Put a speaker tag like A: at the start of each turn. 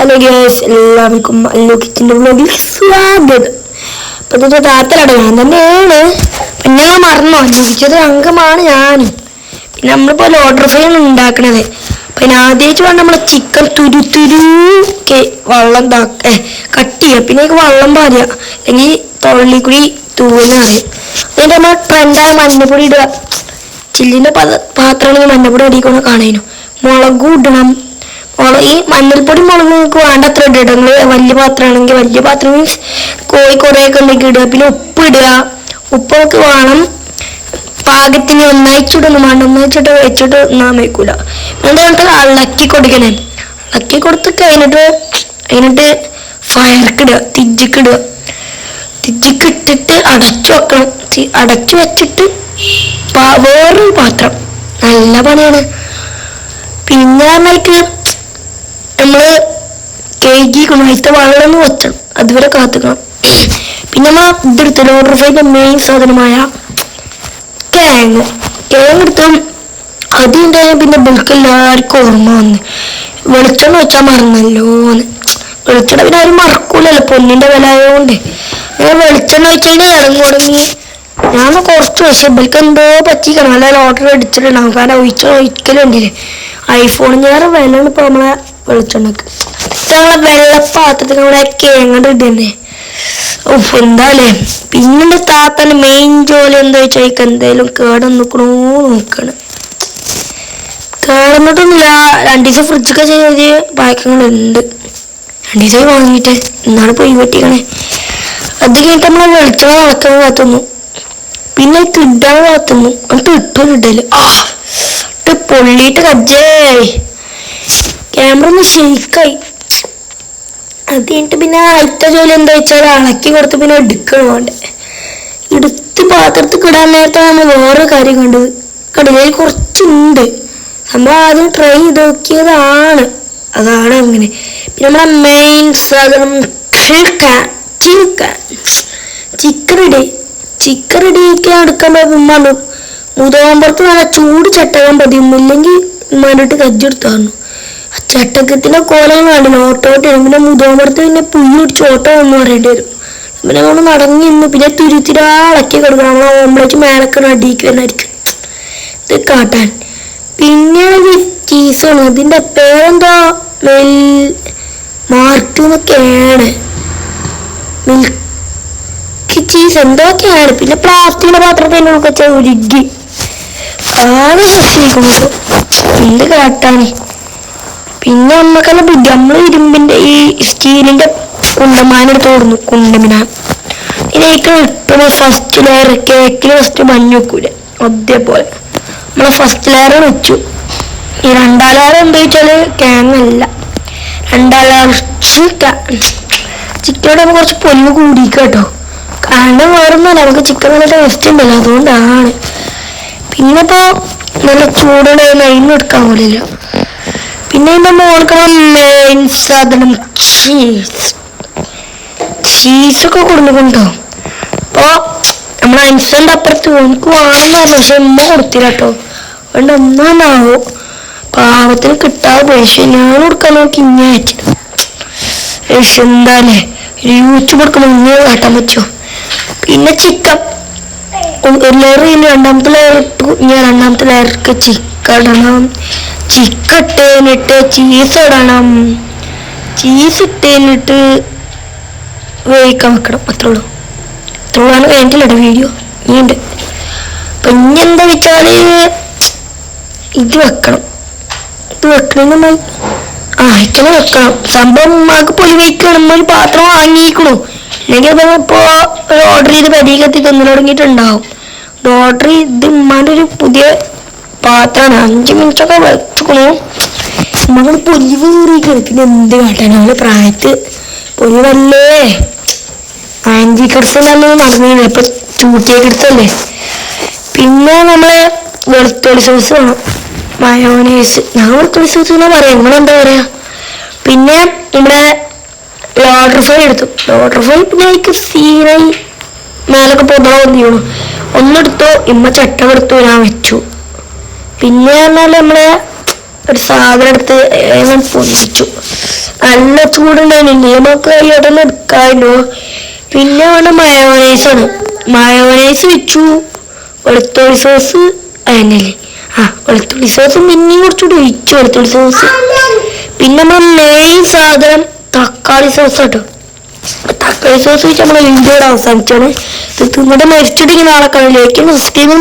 A: Hello guys എല്ലാവർക്കും അല്ലോ കിച്ചന്റെ സ്വാഗതം. അപ്പൊ ഇതിന്റെ താത്തലട ഞാൻ തന്നെയാണ്. പിന്നെ ഞാൻ മറന്നോ ജനിച്ചത് അംഗമാണ് ഞാൻ പിന്നെ നമ്മളിപ്പോ ലോഡർ ഫ്രൈ ഉണ്ടാക്കണത്. പിന്നെ ആദ്യമായിട്ട് വേണം നമ്മൾ ചിക്കൻ തുരു തുരു വെള്ളം കട്ട് ചെയ്യുക പിന്നെ വെള്ളം പാരുക അല്ലെങ്കിൽ തൊള്ളിക്കുടി തൂന്ന് പറയും എന്നിട്ട് നമ്മൾ ട്രെൻഡായ മഞ്ഞപ്പൊടി ഇടുക? ചില്ലിന്റെ പത- പാത്രമാണെങ്കിൽ മഞ്ഞപ്പൊടി അടിക്കണം കാണാനും മുളകും ഇടണം. മുളക് ഈ മഞ്ഞൾപ്പൊടി മുളക് നിങ്ങൾക്ക് വേണ്ട അത്ര ഇടുക. നിങ്ങൾ വലിയ പാത്രമാണെങ്കിൽ വലിയ പാത്രം മീൻസ് കോഴി കുറേയൊക്കെ ഉണ്ടെങ്കിൽ ഇടുക. പിന്നെ ഉപ്പ് ഇടുക. ഉപ്പൊക്കെ വേണം. പാകത്തിന് ഒന്നായിച്ചിട്ടൊന്നും വേണ്ട. ഒന്നായിച്ചിട്ട് വെച്ചിട്ട് ഒന്നാൻ വയ്ക്കൂല. എന്നിട്ട് ഇളക്കി കൊടുക്കണേ. ഇളക്കി കൊടുത്ത് കഴിഞ്ഞിട്ട് കഴിഞ്ഞിട്ട് ഫയർക്കിടുക തിജ്ജിക്കിടുക തിജ്ജിക്കിട്ടിട്ട് അടച്ചു വെക്കണം. അടച്ചു വെച്ചിട്ട് വേറൊരു പാത്രം. നല്ല പണിയാണ്. പിന്നെ പറഞ്ഞിട്ട് നമ്മൾ കേക്കിക്കണം അതിലത്തെ വളരെ വെച്ചണം അതുവരെ കാത്തുക്കണം. പിന്നെ നമ്മൾ ഇതെടുത്ത ലോഡർ ഫ്രൈന്റെ മെയിൻ സാധനമായ കേങ്ങ് കേങ്ങ് അത് ഉണ്ടായ പിന്നെ ബൾക്ക് എല്ലാവർക്കും ഓർമ്മ വന്ന് വെളിച്ചെണ്ണ വെച്ചാൽ മറന്നല്ലോന്ന് വെളിച്ചെണ്ണ പിന്നെ ആരും മറക്കൂലല്ലോ പൊന്നിന്റെ വില ആയതുകൊണ്ട് അങ്ങനെ വെളിച്ചെണ്ണ വെച്ചാൽ തുടങ്ങി ഞാൻ കുറച്ച് പക്ഷെ ഇവർക്ക് എന്തോ പറ്റിക്കണം അല്ലെങ്കിൽ ഓർഡർ എടുത്തിട്ടുണ്ടാവും. കാരണം ഒഴിച്ച ഒഴിക്കലുണ്ടല്ലേ. ഐഫോണിന് വേറെ വിലയാണ് ഇപ്പൊ നമ്മളെ വെളിച്ചെണ്ണക്ക്. ഞങ്ങളെ വെള്ളപ്പാത്രത്തിൽ കൂടെ കേങ്ങട് ഇടന്നെ ഓ എന്താല്ലേ പിന്നെ താത്തന്റെ മെയിൻ ജോലി എന്താ വെച്ചാൽ എന്തേലും കേടം നിക്കണോ നോക്കണം. കേടന്നിട്ടൊന്നുമില്ല. രണ്ടു ദിവസം ഫ്രിഡ്ജൊക്കെ ചെയ്ത് പായക്കങ്ങളുണ്ട് രണ്ടു വാങ്ങിയിട്ട് എന്നാണ് പോയി പറ്റിക്കണേ അത് കഴിഞ്ഞിട്ട് നമ്മളെ വെളിച്ചെണ്ണ നടക്കാൻ കാത്തുന്നു. പിന്നെ കിട്ടാൻ കാത്തുന്നു. അത് ഇട്ടൊരു ഇടൽ. ആ പൊള്ളിയിട്ട് കജ്ജേ. ക്യാമറ ഒന്ന് ഷെയ്ക്കായി അത് കഴിഞ്ഞിട്ട് പിന്നെ അടുത്ത ജോലി എന്താ വെച്ചാൽ ഇളക്കി കൊടുത്ത് പിന്നെ എടുക്കണം വേണ്ടേ എടുത്ത് പാത്രത്തിൽ കിടാൻ നേരത്തെ നമ്മൾ വേറെ കാര്യം കണ്ടത് കടലയിൽ കുറച്ചുണ്ട്. നമ്മൾ ആദ്യം ട്രൈ ചെയ്ത് നോക്കിയതാണ്. അതാണ് അങ്ങനെ. പിന്നെ നമ്മളെ മെയിൻ സാധനം ചിക്കൻ ചിക്കൻ ചിക്കറിടെ റെഡി എടുക്കാൻ റെഡിയൊക്കെ ഉമ്മ മുതോമ്പുറത്ത് നല്ല ചൂട് ചട്ടകം പതിയുന്നില്ലെങ്കിൽ ഉമ്മാന്റെ കജ്ജെടുത്തായിരുന്നു ചട്ടക്കത്തിന്റെ കോലം കാണില്ല ഓട്ടോട്ട് പിന്നെ മുതോമർത്ത് പിന്നെ പുല്ല് പിടിച്ച് ഓട്ടോ എന്ന് പറയേണ്ടി വരും. പിന്നെ നമ്മൾ നടങ്ങി നിന്ന് പിന്നെ തിരുത്തിരാളക്കി കിടക്കണം. നമ്മളെ ഓംപ്ലേറ്റ് മേലൊക്കെ അടിയിക്ക് വരുന്നതായിരിക്കും ഇത് കാട്ടാൻ. പിന്നെ ചീസാണ് അതിന്റെ പേരെന്താ? വെൽ മാർക്ക് മിൽക്ക് ചീസ് എന്തൊക്കെയാണ്? പിന്നെ പ്ലാസ്റ്റിക്കിന്റെ പാത്രത്തിന്റെ ഉൾക്കൊച്ച ഉരുകി ആകെ ശക്തിക്കുന്നത് എന്ത് കാട്ടാണ് പിന്നെ നമ്മക്കെല്ലാം ബുദ്ധി. നമ്മൾ ഇരുമ്പിന്റെ ഈ സ്റ്റീലിന്റെ കുണ്ടമാനെടുത്ത് കൊടുന്നു കുണ്ടമിന. ഇതിലേക്ക് ഇട്ടത് ഫസ്റ്റ് ലെയർ കേക്കിൽ ഫസ്റ്റ് മഞ്ഞ് വെക്കൂല. അതേപോലെ. നമ്മളെ ഫസ്റ്റ് ലെയർ വെച്ചു. ഈ രണ്ടാം ലെയർ എന്താ വെച്ചാൽ കേങ്ങല്ല രണ്ടാം ലെയർ ചിക്കനോട് നമുക്ക് കുറച്ച് പൊലിവ് കൂടിയിരിക്കും കേട്ടോ. കാരണം വേറൊന്നുമല്ല നമുക്ക് ചിക്കൻ നല്ല ടേസ്റ്റ് ഉണ്ടല്ലോ. അതുകൊണ്ടാണ്. പിന്നെ ഇപ്പൊ നല്ല ചൂടുണ്ടായിരുന്നു അതിന് എടുക്കാൻ പോലില്ല. പിന്നെ നമ്മൾ ഓർക്കണം മെയിൻ സാധനം ചീസ് ചീസൊക്കെ കൊടുക്കുന്നുണ്ടോ അപ്പൊ നമ്മളെ അൻസന്റെ അപ്പുറത്ത് എനിക്ക് വേണമെന്ന് പക്ഷെ ഉമ്മ കൊടുത്തില്ല കേട്ടോ. അതുകൊണ്ട് ഒന്നാമാവോ പാവത്തിന് കിട്ടാതെ പക്ഷെ ഞാൻ കൊടുക്കാൻ നോക്കി ഇങ്ങനെ എന്താല്ലേ? ഒരു യൂട്യൂബ് എടുക്കുമ്പോൾ ഇങ്ങനെ കാട്ടാൻ പറ്റുമോ? പിന്നെ ചിക്കൻ ഒരു ലെയർ കഴിഞ്ഞ് രണ്ടാമത്തെ ലെയർ ഇട്ടു. ഞാൻ രണ്ടാമത്തെ ലെയർക്ക് ചിക്കൻ ഇടണം. ചിക്കൻ ഇട്ടതിനിട്ട് ചീസ് ഇടണം ചീസ് ഇട്ടേനിട്ട് വേവിക്കാൻ വെക്കണം. അത്രേ ഉള്ളൂ. അത്രേ വീഡിയോ ഇനിയുണ്ട്. അപ്പൊ ഇനി എന്താ വെച്ചാൽ ഇത് വെക്കണം. ഇത് വെക്കണമെന്ന് ആ ഇങ്ങനെ വെക്കണം. സംഭവം ഉമ്മാക്ക് പൊലി വയ്ക്കണം ഒരു പാത്രം വാങ്ങിയിരിക്കണു അല്ലെങ്കിൽ അപ്പൊ ഇപ്പോ ഒരു ഓർഡർ ചെയ്ത് പരീക്കെത്തി തന്നു തുടങ്ങിയിട്ടുണ്ടാവും ഓർഡർ ഇത് ഉമ്മാന്റെ ഒരു പുതിയ പാത്രമാണ് അഞ്ച് മിനിറ്റ് ഒക്കെ വെച്ചക്കണു നമ്മൾ പൊലിവ് കയറിയിരിക്കണം പിന്നെ എന്ത് കാട്ടാൻ അവൾ പ്രായത്ത് പൊലിവല്ലേ? ആന്റി കിടത്തുന്നൊന്നും നടന്നില്ല ഇപ്പൊ ചൂട്ടിയൊക്കെ എടുത്തല്ലേ പിന്നെ നമ്മൾ വെളുത്തുള്ളി സോസ് വേണം. മയോനൈസ് ഞാൻ വെളുത്തുള്ളി സോസ് എന്നാ പറയാം. നിങ്ങളെന്താ പറയാ? പിന്നെ നമ്മുടെ ലോട്ടർ ഫ്രൈ എടുത്തു. ലോട്ടർ ഫ്രൈ പിന്നെ എനിക്ക് സീനായി മേലൊക്കെ പൊതള വന്നിരുന്നു ഒന്നെടുത്തു. ഇമ്മ ചട്ടം എടുത്തു ഞാൻ വെച്ചു. പിന്നെ പറഞ്ഞാൽ നമ്മളെ ഒരു സാധനം എടുത്ത് ഞാൻ പൊന്നിച്ചു നല്ല ചൂടുണ്ടായിരുന്നു നമുക്ക് ഇടന്ന് എടുക്കാമായിരുന്നു പിന്നെ വേണ്ട ആണ്. മയോണൈസ് വെച്ചു. വെളുത്തുള്ളി സോസ് അതന്നെ. ആ വെളുത്തുള്ളി സോസ് പിന്നെയും കുറച്ചുകൂടി ഒഴിച്ചു വെളുത്തുള്ളി സോസ് പിന്നെ നമ്മൾ മെയിൻ സാധനം തക്കാളി സോസ് കേട്ടോ. തക്കാളി സോസ് വെച്ച് നമ്മൾ വീഡിയോ അവസാനിച്ചാണ്. ഇത് തിന്നിട്ട് മരിച്ചിട്ടിങ്ങനെ ആളെ കളിയിലേക്ക് സബ്സ്ക്രൈബ്